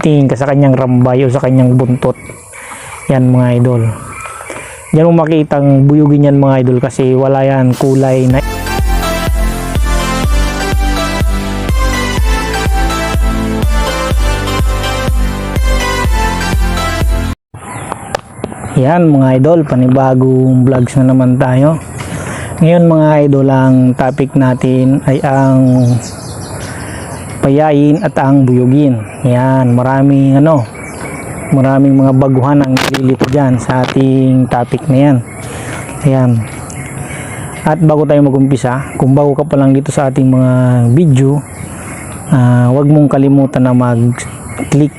tingin ka sa kanyang rambay o sa kanyang buntot. Yan mga idol. Yan mo makitang buyugin yan mga idol kasi wala yan kulay na Yan mga idol, panibagong vlogs na naman tayo. Ngayon mga idol, ang topic natin ay ang payain at ang buyugin. Yan, maraming ano, maraming mga baguhan ang nililito dyan sa ating topic na yan. Ayan. At bago tayo magumpisa, kung bago ka pa lang dito sa ating mga video, ah, huwag mong kalimutan na mag-click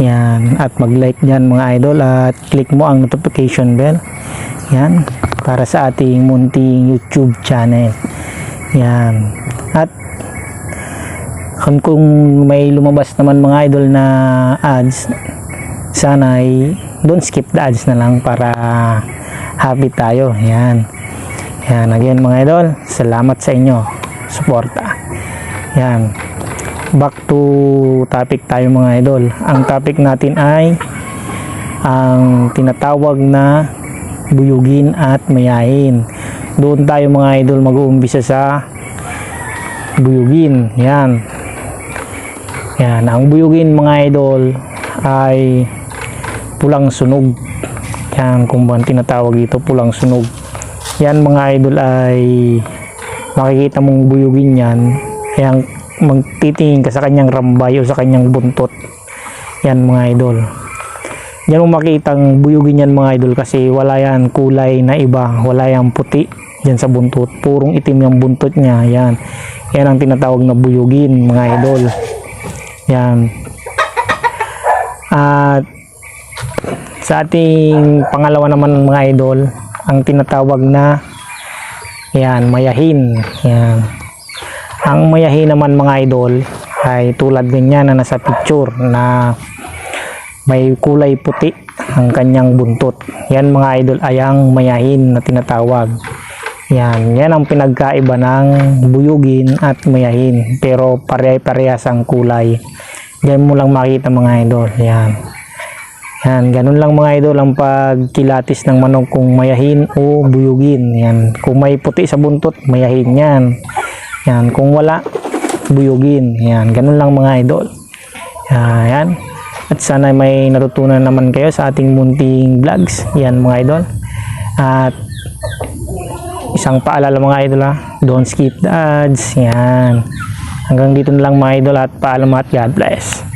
yan. At mag-like dyan mga idol at click mo ang notification bell. Yan. Para sa ating munting YouTube channel. Yan. At kung, kung may lumabas naman mga idol na ads, sana ay don't skip the ads na lang para happy tayo. Yan. Yan. Again mga idol, salamat sa inyo. Suporta. Yan back to topic tayo mga idol. Ang topic natin ay ang tinatawag na buyugin at mayahin. Doon tayo mga idol mag-uumpisa sa buyugin. Yan. Yan. Ang buyugin mga idol ay pulang sunog. Yan kung ba tinatawag ito pulang sunog. Yan mga idol ay makikita mong buyugin yan. Yan magtitingin ka sa kanyang rambay o sa kanyang buntot. Yan mga idol. Yan mo makitang buyugin yan mga idol kasi wala yan kulay na iba. Wala yan puti dyan sa buntot. Purong itim yung buntot niya. Yan. Yan ang tinatawag na buyugin mga idol. Yan. At sa ating pangalawa naman mga idol, ang tinatawag na yan, mayahin. Yan. Ang mayahin naman mga idol ay tulad ganyan na nasa picture na may kulay puti ang kanyang buntot. Yan mga idol ay ang mayahin na tinatawag. Yan, yan ang pinagkaiba ng buyugin at mayahin. Pero pare-parehas ang kulay. Yan mo lang makita mga idol. Yan. Yan, ganun lang mga idol ang pagkilatis ng manok kung mayahin o buyugin. Yan, kung may puti sa buntot, mayahin yan. Yan, kung wala, buyugin. Yan, ganun lang mga idol. Yan. At sana may natutunan naman kayo sa ating munting vlogs. Yan mga idol. At isang paalala mga idol ha, don't skip the ads. Yan. Hanggang dito na lang mga idol at paalam at God bless.